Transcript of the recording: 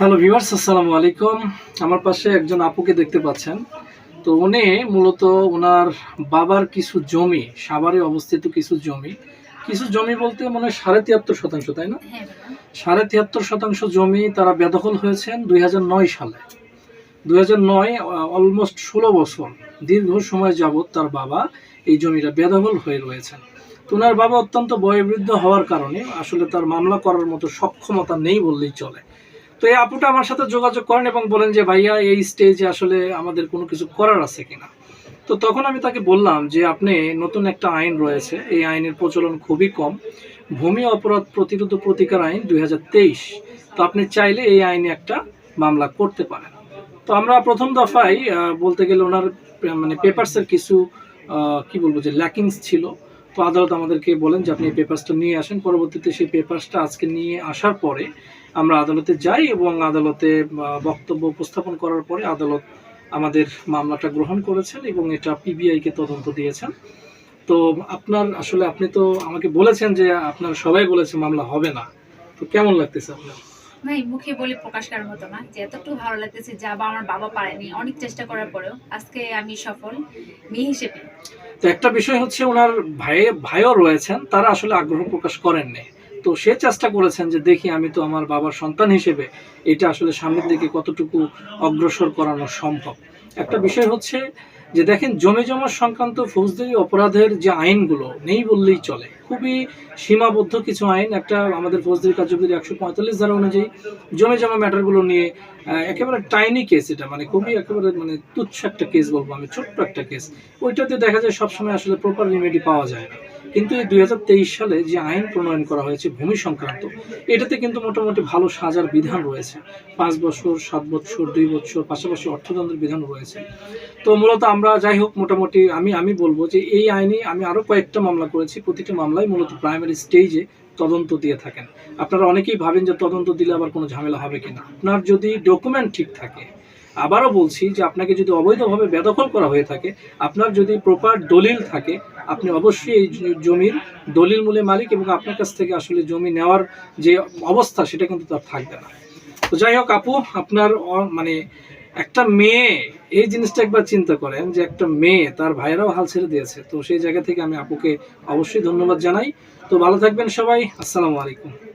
Hello viewers আসসালামু আলাইকুম। আমার পাশে একজন আপুকে দেখতে পাচ্ছেন। তো উনি মূলত ওনার বাবার কিছু জমি সাভারে অবস্থিত কিছু জমি। কিছু জমি বলতে মনে হয় সাড়ে তিয়াত্তর শতাংশ তাই না? হ্যাঁ সাড়ে তিয়াত্তর শতাংশ জমি তারা বেদখল হয়েছেন দুই নয় সালে। দুই হাজার নয় অলমোস্ট ষোলো বছর দীর্ঘ সময় যাবৎ তার বাবা এই জমিটা বেদখল হয়ে রয়েছেন। তো ওনার বাবা অত্যন্ত বয়োবৃদ্ধ হওয়ার কারণে আসলে তার মামলা করার মতো সক্ষমতা নেই বললেই চলে। তো এই আপুটা আমার সাথে যোগাযোগ করেন এবং বলেন যে, ভাইয়া, এই স্টেজে আসলে আমাদের কোনো কিছু করার আছে কিনা? তো তখন আমি তাকে বললাম যে, আপনি নতুন একটা আইন রয়েছে। এই আইনের প্রচলন খুবই কম। ভূমি অপরাধ প্রতিরোধ প্রতিকার আইন দুই হাজার তেইশ। তো আপনি চাইলে এই আইনে একটা মামলা করতে পারেন। তো আমরা প্রথম দফায় বলতে গেলে ওনার মানে পেপারসের কিছু কি বলব যে ল্যাকিংস ছিল। তো আদালত আমাদেরকে বলেন যে আপনি এই পেপারসটা নিয়ে আসেন। পরবর্তীতে সেই পেপারসটা আজকে নিয়ে আসার পরে আমরা আদালতে যাই এবং আদালতে বক্তব্য উপস্থাপন করার পরে আদালত আমাদের মামলাটা গ্রহণ করেছেন এবং এটা পিবিআইকে তদন্ত দিয়েছেন। তো আপনার আসলে আপনি তো আমাকে বলেছেন যে আপনার সবাই বলেছে মামলা হবে না। তো কেমন লাগতেছে আপনার? ভাই, মুখে বলে প্রকাশ করার মতো না। যে এতটুকু ভালো লাগতেছে যা বা আমার বাবা পারেনি। অনেক চেষ্টা করার পরেও আজকে আমি সফল, মেয়ে হিসেবে। তো একটা বিষয় হচ্ছে ওনার ভাই, ভাইও রয়েছেন, তারা আসলে আগ্রহ প্রকাশ করেননি। তো সে চেষ্টা করেছেন যে দেখি আমি তো আমার বাবার সন্তান হিসেবে এটা আসলে সামনের দিকে কতটুকু অগ্রসর করানো সম্ভব। একটা বিষয় হচ্ছে যে দেখেন, জমে জমা সংক্রান্ত ফৌজদারি অপরাধের যে আইনগুলো নেই বললেই চলে। খুবই সীমাবদ্ধ কিছু আইন, একটা আমাদের ফৌজদারি কার্যবিধি একশো পঁয়তাল্লিশ ধারা অনুযায়ী জমে জমা ম্যাটারগুলো নিয়ে একেবারে টাইনি কেস এটা মানে খুবই একেবারে মানে তুচ্ছ একটা কেস বলব আমি, ছোট্ট একটা কেস ওইটাতে দেখা যায় সবসময় আসলে প্রপার রিমেডি পাওয়া যায় না। কিন্তু এই দু হাজার তেইশ সালে যে আইন প্রণয়ন করা হয়েছে ভূমি সংক্রান্ত, এটাতে কিন্তু মোটামুটি ভালো সাজার বিধান রয়েছে। পাঁচ বছর, সাত বছর, দুই বছর, পাশাপাশি অর্থদণ্ডের বিধান রয়েছে। তো মূলত আমরা যাই হোক, মোটামুটি আমি আমি বলব যে এই আইনে আমি আরও কয়েকটা মামলা করেছি। প্রতিটি মামলায় মূলত প্রাইমারি স্টেজে তদন্ত দিয়ে থাকেন। আপনারা অনেকেই ভাবেন যে তদন্ত দিলে আবার কোনো ঝামেলা হবে কিনা। আপনার যদি ডকুমেন্ট ঠিক থাকে আবারও বলছি যে আপনাকে যদি অবৈধভাবে বেদখল করা হয়ে থাকে, আপনার যদি প্রপার দলিল থাকে, আপনি অবশ্যই এই জমির দলিল মূলে মালিক এবং আপনার কাছ থেকে আসলে জমি নেওয়ার যে অবস্থা, সেটা কিন্তু তার থাকবে না। তো যাই হোক আপু, আপনার মানে একটা মেয়ে, এই জিনিসটা একবার চিন্তা করেন যে একটা মেয়ে তার ভাইয়েরাও হাল ছেড়ে দিয়েছে। তো সেই জায়গা থেকে আমি আপুকে অবশ্যই ধন্যবাদ জানাই। তো ভালো থাকবেন সবাই। আসসালামু আলাইকুম।